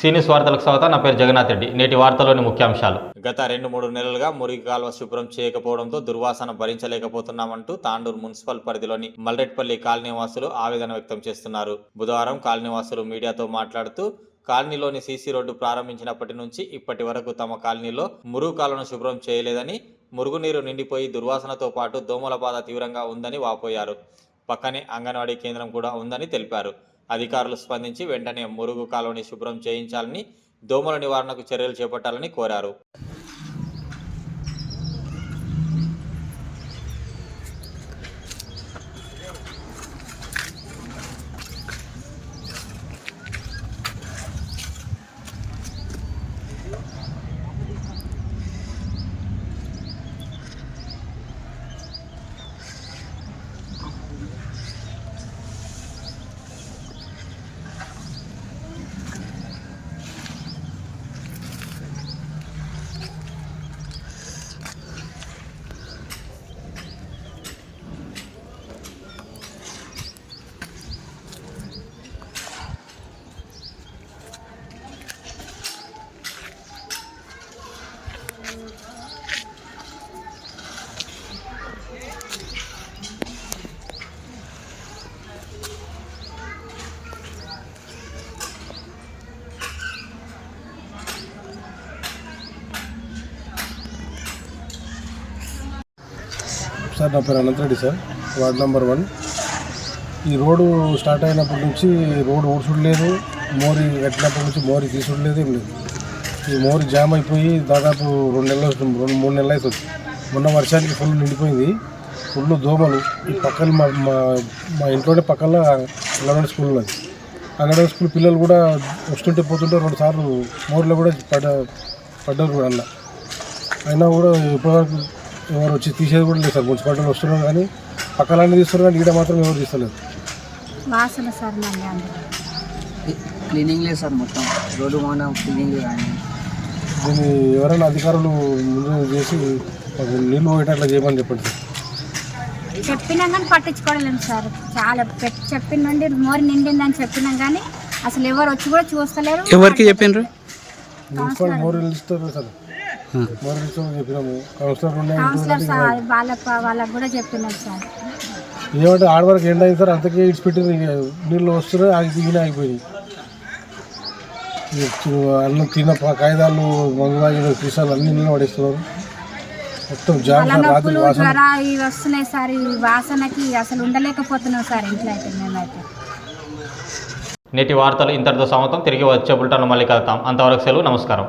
సీనియస్ వార్తలకు స్వాగతం నా పేరు జగన్నాథ్ రెడ్డి. నేటి వార్తలోని ముఖ్యాంశాలు. గత రెండు మూడు నెలలుగా మురికి కాలువ శుభ్రం చేయకపోవడంతో దుర్వాసన భరించలేకపోతున్నామంటూ తాండూరు మున్సిపల్ పరిధిలోని మల్రెట్పల్లి కాలనీ వాసులు ఆవేదన వ్యక్తం చేస్తున్నారు. బుధవారం కాలనీ వాసులు మీడియాతో మాట్లాడుతూ కాలనీలోని సీసీ రోడ్డు ప్రారంభించినప్పటి నుంచి ఇప్పటి వరకు తమ కాలనీలో మురుగు కాలువను శుభ్రం చేయలేదని మురుగునీరు నిండిపోయి దుర్వాసనతో పాటు దోమల బాధ తీవ్రంగా ఉందని వాపోయారు. పక్కనే అంగన్వాడీ కేంద్రం కూడా ఉందని తెలిపారు. అధికారులు స్పందించి వెంటనే మురుగు కాలువని శుభ్రం చేయించాలని దోమల నివారణకు చర్యలు చేపట్టాలని కోరారు. సార్ నా పేరు Anantha Reddy sir ward number one. ఈ రోడ్డు స్టార్ట్ అయినప్పటి నుంచి రోడ్డు ఊడ్చుడలేదు మోరి కట్టినప్పటి నుంచి మోరి తీసుడు లేదు ఏం లేదు. ఈ మోరి జామ్ అయిపోయి దాదాపు రెండు నెలలు అవుతుంది, రెండు మూడు నెలలు అవుతుంది. మొన్న వర్షానికి ఫుల్ నిండిపోయింది ఫుల్ దోమలు. ఈ పక్కన మా మా మా ఇంట్లోనే పక్కన అంగన్వాడీ స్కూల్ ఉన్నది. అంగన్వాడీ స్కూల్ పిల్లలు కూడా వస్తుంటే పోతుంటే రెండు సార్లు మోర్లో కూడా పడ్డ పడ్డారు కూడా అలా. అయినా కూడా ఇప్పటివరకు ఎవరు వచ్చి తీసేది కూడా లేదు సార్. మున్సిపాలిటీలో వస్తున్నారు కానీ పక్కలన్నీ తీస్తున్నారు కానీ ఈడ మాత్రం ఎవరు తీస్తలేదు. వాసన సార్ మళ్ళీ క్లీనింగ్ లేదు సార్ మొత్తం. రోడ్డు మన క్లీనింగ్ కానీ దీన్ని ఎవరైనా అధికారులు ముందు చేసి మాకు నీళ్ళు పోయేటట్లా చేయమని చెప్పండి సార్. చెప్పినా కానీ పట్టించుకోవడం సార్. చాలా పెట్- చెప్పిన నుండి మోరి నిండిందని చెప్పినాం కానీ అసలు ఎవరు వచ్చి కూడా చూస్తలేరు. ఎవరికి చెప్పిండ్రు మున్సిపల్ మోరీలు ఇస్తారు సార్. కౌన్సిలర్ ఉన్నాయి కౌన్సిలర్ సార్ వాళ్ళ వాళ్ళకు కూడా చెప్పినారు సార్. ఏమంటే ఆడవరకు ఎండ్ అయింది సార్ అంతకే ఇడిచిపెట్టి నీళ్ళు వస్తున్నాయి ఆగి దిగిన ఆగిపోయినాయి అన్నం తిన్న కాగితాలు మందు తాగిన సీసాలు అన్ని నీళ్ళు పడేస్తున్నారు. మొత్తం జ్వర ఇవి వస్తున్నాయి సార్. ఈ వాసనకి అసలు ఉండలేకపోతున్నాం సార్ ఇంట్లో అయితే మేమైతే. నేటి వార్తలు ఇంతటితో సమాప్తం. తిరిగి వచ్చే బుల్టన్ మళ్ళీ కలుద్దాం. అంతవరకు సెలవు నమస్కారం.